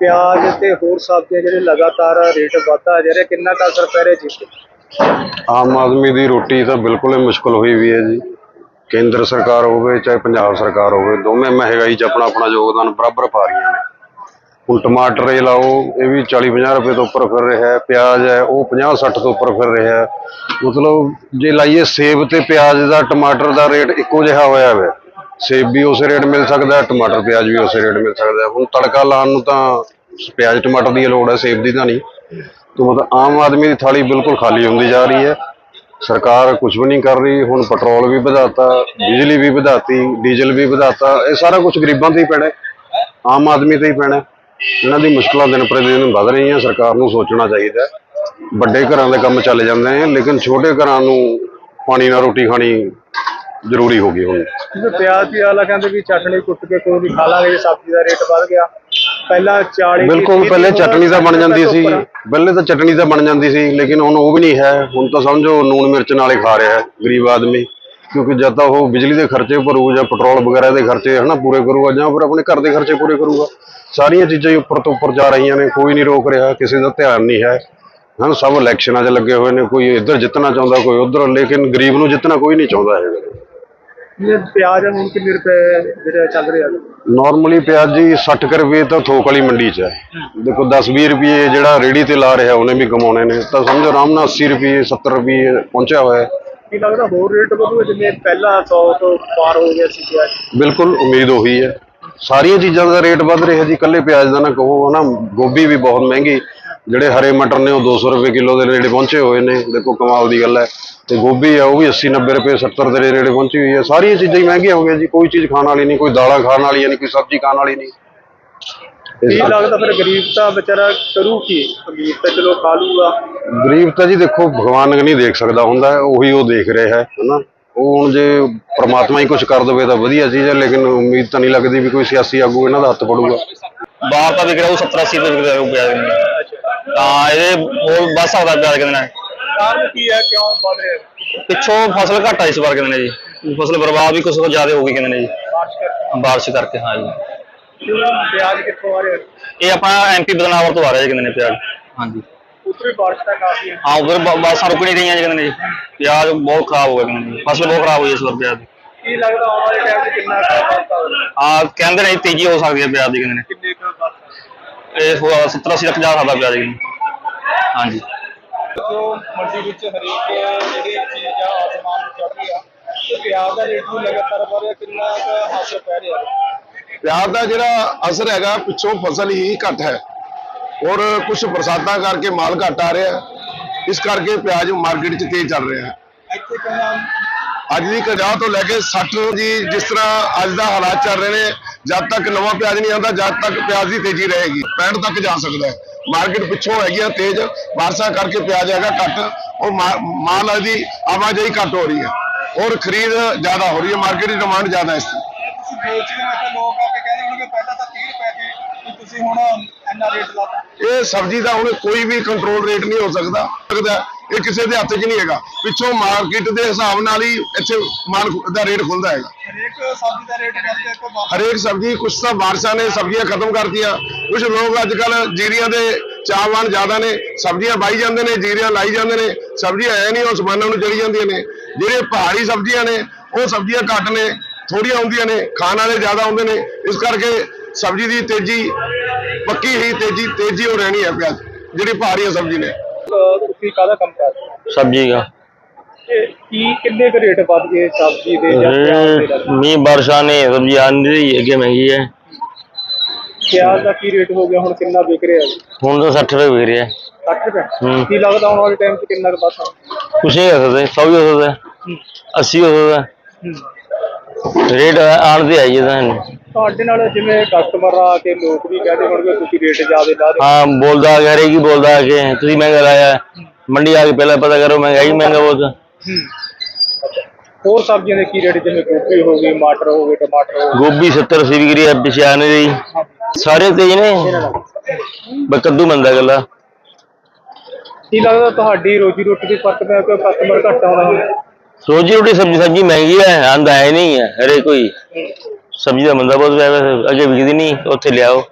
ਪਿਆਜ਼ ਤੇ ਹੋਰ ਸਬਜ਼ੀਆਂ ਜਿਹੜੇ ਲਗਾਤਾਰ ਰੇਟ ਵਧਦਾ ਜਾ ਰਿਹਾ, ਕਿੰਨਾ ਕੁ ਅਸਰ ਪੈ ਰਿਹਾ ਜੀ? ਆਮ ਆਦਮੀ ਦੀ ਰੋਟੀ ਤਾਂ ਬਿਲਕੁਲ ਹੀ ਮੁਸ਼ਕਲ ਹੋਈ ਵੀ ਹੈ ਜੀ। ਕੇਂਦਰ ਸਰਕਾਰ ਹੋਵੇ, ਚਾਹੇ ਪੰਜਾਬ ਸਰਕਾਰ ਹੋਵੇ, ਦੋਵੇਂ ਮਹਿੰਗਾਈ 'ਚ ਆਪਣਾ ਆਪਣਾ ਯੋਗਦਾਨ ਬਰਾਬਰ ਪਾ ਰਹੀਆਂ ਨੇ। ਹੁਣ ਟਮਾਟਰ ਇਹ ਲਾਓ, ਇਹ ਵੀ 40 50 ਰੁਪਏ ਤੋਂ ਉੱਪਰ ਫਿਰ ਰਿਹਾ ਹੈ, ਪਿਆਜ਼ ਹੈ, ਉਹ 50 60 ਤੋਂ ਉੱਪਰ ਫਿਰ ਰਿਹਾ ਹੈ। ਮਤਲਬ ਜੇ ਲਾਈਏ ਸੇਬ ਤੇ ਪਿਆਜ਼ ਦਾ, ਟਮਾਟਰ ਦਾ ਰੇਟ ਇੱਕੋ ਜਿਹਾ ਹੋਇਆ ਹੋਇਆ ਸੇਬ ਵੀ ਉਸੇ ਰੇਟ ਮਿਲ ਸਕਦਾ, ਟਮਾਟਰ, ਪਿਆਜ਼ ਵੀ ਉਸੇ ਰੇਟ ਮਿਲ ਸਕਦਾ। ਹੁਣ ਤੜਕਾ ਲਾਉਣ ਨੂੰ ਤਾਂ ਪਿਆਜ਼, ਟਮਾਟਰ ਦੀ ਲੋੜ ਹੈ, ਸੇਬ ਦੀ ਤਾਂ ਨਹੀਂ। ਤੋਂ ਮਤਲਬ ਆਮ ਆਦਮੀ ਦੀ ਥਾਲੀ ਬਿਲਕੁਲ ਖਾਲੀ ਹੁੰਦੀ ਜਾ ਰਹੀ ਹੈ। ਸਰਕਾਰ ਕੁਝ ਵੀ ਨਹੀਂ ਕਰ ਰਹੀ, ਹੁਣ ਪੈਟਰੋਲ ਵੀ ਵਧਾਤਾ, ਬਿਜਲੀ ਵੀ ਵਧਾਤੀ, ਡੀਜ਼ਲ ਵੀ ਵਧਾਤਾ, ਇਹ ਸਾਰਾ ਕੁਝ ਗਰੀਬਾਂ ਤੇ ਹੀ ਪੈਣਾ ਆਮ ਆਦਮੀ ਤੇ ਹੀ ਪੈਣਾ ਇਹਨਾਂ ਦੀ ਮੁਸ਼ਕਲਾਂ ਦਿਨ ਪ੍ਰਤੀ ਦਿਨ ਵੱਧ ਰਹੀਆਂ, ਸਰਕਾਰ ਨੂੰ ਸੋਚਣਾ ਚਾਹੀਦਾ ਵੱਡੇ ਘਰਾਂ ਦੇ ਕੰਮ ਚੱਲ ਜਾਂਦੇ ਨੇ, ਲੇਕਿਨ ਛੋਟੇ ਘਰਾਂ ਨੂੰ ਪਾਣੀ ਨਾਲ ਰੋਟੀ ਖਾਣੀ ਜ਼ਰੂਰੀ ਹੋ ਗਈ ਹੁਣ। ਜਿਵੇਂ ਪਿਆਜ਼ ਦੀ ਆਲਾ ਕਹਿੰਦੇ ਵੀ ਚਟਣੀ ਕੁੱਟ ਕੇ ਕੋਈ ਨਹੀਂ ਖਾ ਲਾਂਗੇ ਜੇ ਸਬਜ਼ੀ ਦਾ ਰੇਟ ਵੱਧ ਗਿਆ। ਪਹਿਲਾਂ 40 ਬਿਲਕੁਲ ਪਹਿਲੇ ਚਟਣੀ ਤਾਂ ਬਣ ਜਾਂਦੀ ਸੀ। ਪਹਿਲੇ ਤਾਂ ਚਟਣੀ ਤਾਂ ਬਣ ਜਾਂਦੀ ਸੀ ਲੇਕਿਨ ਹੁਣ ਉਹ ਵੀ ਨਹੀਂ ਹੈ। ਹੁਣ ਤਾਂ ਸਮਝੋ ਨੂਨ ਮਿਰਚ ਨਾਲ ਹੀ ਖਾ ਰਿਹਾ ਹੈ ਗਰੀਬ ਆਦਮੀ। ਕਿਉਂਕਿ ਜਦ ਤਾਂ ਉਹ ਬਿਜਲੀ ਦੇ ਖਰਚੇ ਭਰੂ ਜਾਂ ਪੈਟਰੋਲ ਵਗੈਰਾ ਦੇ ਖਰਚੇ ਹਨਾ ਪੂਰੇ ਕਰੂਗਾ ਜਾਂ ਫਿਰ ਆਪਣੇ ਘਰ ਦੇ ਖਰਚੇ ਪੂਰੇ ਕਰੂਗਾ। ਸਾਰੀਆਂ ਚੀਜ਼ਾਂ ਹੀ ਉੱਪਰ ਤੋਂ ਉੱਪਰ ਜਾ ਰਹੀਆਂ ਨੇ ਕੋਈ ਨਹੀਂ ਰੋਕ ਰਿਹਾ ਕਿਸੇ ਦਾ ਧਿਆਨ ਨਹੀਂ ਹੈ। ਹਨ ਸਭ ਇਲੈਕਸ਼ਨਾਂ 'ਚ ਲੱਗੇ ਹੋਏ ਨੇ ਕੋਈ ਇੱਧਰ ਜਿੱਤਣਾ ਚਾਹੁੰਦਾ ਕੋਈ ਉੱਧਰ ਲੇਕਿਨ ਗਰੀਬ ਨੂੰ ਜਿੱਤਣਾ ਕੋਈ ਨਹੀਂ ਚਾਹੁੰਦਾ ਹੈਗਾ। ਜਿਵੇਂ ਪਿਆਜ਼ ਹੁਣ ਕਿੰਨੇ ਰੁਪਏ ਜਿਹੜੇ ਚੱਲ ਰਿਹਾ ਨਾਰਮਲੀ ਪਿਆਜ਼ ਜੀ 60 ਕੁ ਰੁਪਏ ਤਾਂ ਥੋਕ ਵਾਲੀ ਮੰਡੀ 'ਚ ਹੈ। ਦੇਖੋ 10-20 ਰੁਪਏ ਜਿਹੜਾ ਰੇੜੀ ਤੇ ਲਾ ਰਿਹਾ ਉਹਨੇ ਵੀ ਕਮਾਉਣੇ ਨੇ। ਤਾਂ ਸਮਝੋ ਆਰਾਮ ਨਾਲ 80 ਰੁਪਏ 70 ਰੁਪਏ ਪਹੁੰਚਿਆ ਹੋਇਆ ਹੈ। ਕੀ ਲੱਗਦਾ ਹੋਰ ਰੇਟ ਵਧੂਗਾ ਜਿਵੇਂ ਪਹਿਲਾਂ 100 ਤੋਂ ਪਾਰ ਹੋ ਗਿਆ ਸੀ ਪਿਆਜ਼? ਬਿਲਕੁਲ ਉਮੀਦ ਉਹੀ ਹੈ। ਸਾਰੀਆਂ ਚੀਜ਼ਾਂ ਦਾ ਰੇਟ ਵੱਧ ਰਿਹਾ ਜੀ। ਇਕੱਲੇ ਪਿਆਜ਼ ਦਾ ਨਾ ਕਹੋ ਹਨਾ ਗੋਭੀ ਵੀ ਬਹੁਤ ਮਹਿੰਗੀ। ਜਿਹੜੇ ਹਰੇ ਮਟਰ ਨੇ ਉਹ 200 ਰੁਪਏ ਕਿਲੋ ਦੇ ਨੇੜੇ ਪਹੁੰਚੇ ਹੋਏ ਨੇ। ਦੇਖੋ ਕਮਾਲ ਦੀ ਗੱਲ ਹੈ। ਤੇ ਗੋਭੀ ਆ ਉਹ ਵੀ 80 90 ਰੁਪਏ 70 ਦੇ ਨੇੜੇ ਪਹੁੰਚੀ ਹੋਈ ਹੈ ਸਾਰੀਆਂ ਚੀਜ਼ਾਂ ਹੀ ਮਹਿੰਗੀਆਂ ਹੋ ਗਈਆਂ ਜੀ ਕੋਈ ਚੀਜ਼ ਖਾਣ ਵਾਲੀ ਨਹੀਂ ਕੋਈ ਦਾਲਾਂ ਖਾਣ ਵਾਲੀ ਨਹੀਂ ਕੋਈ ਸਬਜ਼ੀ ਖਾਣ ਵਾਲੀ ਨਹੀਂ। ਕੀ ਲੱਗਦਾ ਫਿਰ ਗਰੀਬ ਤਾਂ ਵਿਚਾਰਾ ਕਰੂ ਕੀ? ਗਰੀਬ ਤਾਂ ਚਲੋ ਖਾ ਲੂਗਾ। ਗਰੀਬ ਤਾਂ ਜੀ ਦੇਖੋ ਭਗਵਾਨ ਨਹੀਂ ਦੇਖ ਸਕਦਾ ਹੁੰਦਾ ਉਹੀ ਉਹ ਦੇਖ ਰਿਹਾ ਹੈ ਹਨਾ। ਉਹ ਹੁਣ ਜੇ ਪ੍ਰਮਾਤਮਾ ਹੀ ਕੁਝ ਕਰ ਦੇਵੇ ਤਾਂ ਵਧੀਆ ਚੀਜ਼ ਹੈ ਲੇਕਿਨ ਉਮੀਦ ਤਾਂ ਨਹੀਂ ਲੱਗਦੀ ਵੀ ਕੋਈ ਸਿਆਸੀ ਆਗੂ ਇਹਨਾਂ ਦਾ ਹੱਥ ਪੜੂਗਾ ਬਾਹਰ ਤਾਂ ਵਿਕ ਰਿਹਾ ਉਹ 70 80 ਰੁਪਏ ਵਿਕਦਾ ਨੇ। ਤਾਂ ਇਹਦੇ ਹੋਰ ਵੱਧ ਸਕਦਾ ਪਿਆਜ਼ ਕਹਿੰਦੇ ਨੇ ਕਾਰਨ ਕੀ ਹੈ? ਕਿਉਂ ਵਧ ਰਿਹਾ? ਪਿੱਛੋਂ ਫਸਲ ਘੱਟ ਇਸ ਵਾਰ ਕਹਿੰਦੇ ਨੇ ਜੀ। ਫਸਲ ਬਰਬਾਦ ਵੀ ਕੁਝ ਜ਼ਿਆਦਾ ਹੋ ਗਈ ਕਹਿੰਦੇ ਨੇ ਜੀ। ਬਾਰਿਸ਼ ਕਰਕੇ। ਬਾਰਿਸ਼ ਕਰਕੇ ਹਾਂ ਜੀ। ਕਿਉਂ? ਪਿਆਜ਼ ਕਿੱਥੋਂ ਆ ਰਿਹਾ? ਇਹ ਆਪਣਾ ਐਮਪੀ ਬਦਨਾਵਰ ਤੋਂ ਆ ਰਿਹਾ ਜੀ ਕਹਿੰਦੇ ਨੇ ਪਿਆਜ਼। ਹਾਂਜੀ ਉੱਤਰੀ ਬਾਰਿਸ਼ ਤਾਂ ਕਾਫੀ ਹੈ। ਹਾਂ ਉਧਰ ਬਾਸਾਂ ਰੁਕ ਨਹੀਂ ਰਹੀਆਂ ਜੀ ਕਹਿੰਦੇ ਨੇ ਜੀ। ਪਿਆਜ਼ ਬਹੁਤ ਖਰਾਬ ਹੋ ਗਿਆ ਕਹਿੰਦੇ ਨੇ ਜੀ। ਫਸਲ ਬਹੁਤ ਖਰਾਬ ਹੋਈ ਇਸ ਵਾਰ ਪਿਆਜ਼ ਦੀ। ਕੀ ਲੱਗਦਾ ਆਉਣ ਵਾਲੇ ਟਾਈਮ 'ਚ ਕਿੰਨਾ ਕੁ ਵਾਧਾ ਹੋਵੇਗਾ ਆ ਕਹਿੰਦੇ ਨੇ ਜੀ ਤੇਜ਼ੀ ਹੋ ਸਕਦੀ ਹੈ ਪਿਆਜ਼ ਦੀ ਕਹਿੰਦੇ ਨੇ। ਕਿੰਨੇ ਕੁ ਵਾਧਾ ਇਹ 70 80 ਤੱਕ ਜਾ ਸਕਦਾ ਪਿਆਜ਼ ਜੀ। ਹਾਂਜੀ ਜੋ ਮੰਡੀ ਵਿੱਚ ਹਰੇਕ ਜਿਹੜੀ ਚੀਜ਼ ਆ ਆਸਮਾਨ ਨੂੰ ਚੜ੍ਹ ਰਹੀ ਆ ਤੇ ਪਿਆਜ਼ ਦਾ ਰੇਟ ਵੀ ਲਗਾਤਾਰ ਵਧ ਰਿਹਾ ਕਿੰਨਾ ਕੁ ਅਸਰ ਪੈ ਰਿਹਾ? ਪਿਆਜ਼ ਦਾ ਜਿਹੜਾ ਅਸਰ ਹੈਗਾ ਪਿੱਛੋਂ ਫਸਲ ਹੀ ਘੱਟ ਹੈ। ਔਰ ਕੁਝ ਬਰਸਾਤਾਂ ਕਰਕੇ ਮਾਲ ਘੱਟ ਆ ਰਿਹਾ। ਇਸ ਕਰਕੇ ਪਿਆਜ਼ ਮਾਰਕੀਟ 'ਚ ਤੇਜ਼ ਚੱਲ ਰਿਹਾ। ਅੱਜ ਦੀ 50 ਤੋਂ ਲੈ ਕੇ 60 ਜੀ ਜਿਸ ਤਰ੍ਹਾਂ ਅੱਜ ਦਾ ਹਾਲਾਤ ਚੱਲ ਰਹੇ ਨੇ ਜਦ ਤੱਕ ਨਵਾਂ ਪਿਆਜ਼ ਨਹੀਂ ਆਉਂਦਾ ਜਦ ਤੱਕ ਪਿਆਜ਼ ਦੀ ਤੇਜ਼ੀ ਰਹੇਗੀ। 65 ਤੱਕ ਜਾ ਸਕਦਾ ਹੈ। ਮਾਰਕੀਟ ਪਿੱਛੋਂ ਹੈਗੀ ਆ ਤੇਜ਼ ਬਾਰਸਾ ਕਰਕੇ ਪਿਆਜ਼ ਹੈਗਾ ਘੱਟ ਔਰ ਮਾ- ਮਾਲ ਦੀ ਆਵਾਜਾਈ ਘੱਟ ਹੋ ਰਹੀ ਹੈ। ਔਰ ਖਰੀਦ ਜ਼ਿਆਦਾ ਹੋ ਰਹੀ ਹੈ, ਮਾਰਕੀਟ ਦੀ ਡਿਮਾਂਡ ਜ਼ਿਆਦਾ ਹੈ ਇਸ ਦੀ ਇਹ ਸਬਜ਼ੀ ਦਾ ਹੁਣ ਕੋਈ ਵੀ ਕੰਟਰੋਲ ਰੇਟ ਨਹੀਂ ਹੋ ਸਕਦਾ। ਇਹ ਕਿਸੇ ਦੇ ਹੱਥ 'ਚ ਨਹੀਂ ਹੈਗਾ। ਪਿੱਛੋਂ ਮਾਰਕੀਟ ਦੇ ਹਿਸਾਬ ਨਾਲ ਹੀ ਇੱਥੇ ਮਾਲ ਦਾ ਰੇਟ ਖੁੱਲਦਾ ਹੈਗਾ। ਹਰੇਕ ਸਬਜ਼ੀ ਦਾ ਰੇਟ ਹਰੇਕ ਸਬਜ਼ੀ ਕੁਛ ਤਾਂ ਬਾਰਿਸ਼ਾਂ ਨੇ ਸਬਜ਼ੀਆਂ ਖਤਮ ਕਰਤੀਆਂ। ਕੁਝ ਲੋਕ ਅੱਜ ਕੱਲ ਜੀਰੀਆਂ ਦੇ ਚਾਹਵਾਨ ਜ਼ਿਆਦਾ ਨੇ ਸਬਜ਼ੀਆਂ ਬਾਈ ਜਾਂਦੇ ਨੇ ਜੀਰੀਆਂ ਲਾਈ ਜਾਂਦੇ ਨੇ। ਸਬਜ਼ੀਆਂ ਐ ਨਹੀਂ ਉਹ ਸਮਾਨਾਂ ਨੂੰ ਚੜੀ ਜਾਂਦੀਆਂ ਨੇ। ਜਿਹੜੇ ਪਹਾੜੀ ਸਬਜ਼ੀਆਂ ਨੇ ਉਹ ਸਬਜ਼ੀਆਂ ਘੱਟ ਨੇ ਥੋੜੀਆਂ ਹੁੰਦੀਆਂ ਨੇ ਖਾਣ ਵਾਲੇ ਜ਼ਿਆਦਾ ਹੁੰਦੇ ਨੇ। ਇਸ ਕਰਕੇ ਸਬਜ਼ੀ ਦੀ ਤੇਜ਼ੀ ਪੱਕੀ ਹੀ ਤੇਜ਼ੀ ਤੇਜ਼ੀ ਹੋ ਰਹਿਣੀ ਹੈ ਪਿਆਜ਼ ਜਿਹੜੀ ਪਹਾੜੀਆਂ ਸਬਜ਼ੀ ਨੇ। ਤੁਸੀਂ ਕਾਹਦਾ ਕੰਮ ਕਰਦੇ ਹੋ? ਸਬਜ਼ੀ ਦਾ। ਤੇ ਕੀ ਕਿੰਨੇ ਕੁ ਰੇਟ ਵੱਧ ਗਏ ਸਬਜ਼ੀ ਦੇ ਜਾਂ ਪਿਆਜ਼ ਦੇ ਮੀਂਹ ਬਾਰਿਸ਼ਾਂ ਨੇ ਸਬਜ਼ੀ ਆਂਦੀ ਰਹੀ ਅੱਗੇ ਮਹਿੰਗੀ ਹੈ। ਪਿਆਜ਼ ਦਾ ਕੀ ਰੇਟ ਹੋ ਗਿਆ ਹੁਣ ਕਿੰਨਾ ਵਿਕ ਰਿਹਾ ਹੁਣ ਤਾਂ 60 ਰੁਪਏ ਵਿਕ ਰਿਹਾ। 60 ਰੁਪਏ? ਹੂੰ। ਕੀ ਲੱਗਦਾ ਆਉਣ ਵਾਲੇ ਟਾਈਮ 'ਚ ਕਿੰਨਾ ਕੁ ਵੱਧ ਸਕਦਾ ਕੁਛ ਨਹੀਂ ਕਰ ਸਕਦੇ 100 ਵੀ ਹੋ ਸਕਦਾ 80 ਹੋ ਸਕਦਾ। ਰੇਟ ਆਣ ਤੇ ਆਈ ਜਦਾਂ ਤੁਹਾਡੇ ਨਾਲ ਜਿਵੇਂ ਕਸਟਮਰ ਆ ਕੇ ਲੋਕ ਵੀ ਕਹਿੰਦੇ ਹੋਣਗੇ ਤੁਸੀਂ ਰੇਟ ਜ਼ਿਆਦਾ ਲਾ ਰਹੇ ਹੋ ਬੋਲਦਾ ਕਹਿ ਰਹੀ ਕੀ ਬੋਲਦਾ ਕਿ ਤੁਸੀਂ ਮਹਿੰਗਾ ਲਾਇਆ। ਮੰਡੀ ਆ ਕੇ ਪਹਿਲਾਂ ਪਤਾ ਕਰੋ ਮਹਿੰਗਾਈ ਮਹਿੰਗਾ ਬਹੁਤ ਹੋਰ ਸਬਜ਼ੀਆਂ ਦੇ ਕੀ ਰੇਟ ਜਿਵੇਂ ਗੋਭੀ ਹੋ ਗਈ ਮਟਰ ਹੋ ਗਏ ਟਮਾਟਰ ਹੋ ਗੋਭੀ 70 80 ਵਿਕ ਰਹੀ ਹੈ ਪਿਛਾਣ ਦੀ। ਸਾਰੇ ਤੇਜ ਨੇ। ਬਸ ਕੱਦੂ ਮੰਦਾ ਗੱਲਾ ਕੀ ਲੱਗਦਾ ਤੁਹਾਡੀ ਰੋਜੀ ਰੋਟੀ ਦੇ ਫ਼ਰਕ ਪਿਆ ਕਿ ਕਸਟਮਰ ਘੱਟ ਆਉਂਦਾ। ਰੋਜੀ ਰੋਟੀ ਸਬਜ਼ੀ ਸਬਜ਼ੀ ਮਹਿੰਗੀ ਹੈ ਆਂਦਾ ਹੈ ਨਹੀਂ ਹੈ ਹਰੇ ਕੋਈ ਸਬਜ਼ੀ ਦਾ ਮੰਦਾ ਬਹੁਤ ਪਿਆ ਵੈਸੇ ਅੱਗੇ ਵਿਕਦੀ ਨਹੀਂ ਉੱਥੇ ਲਿਆਓ।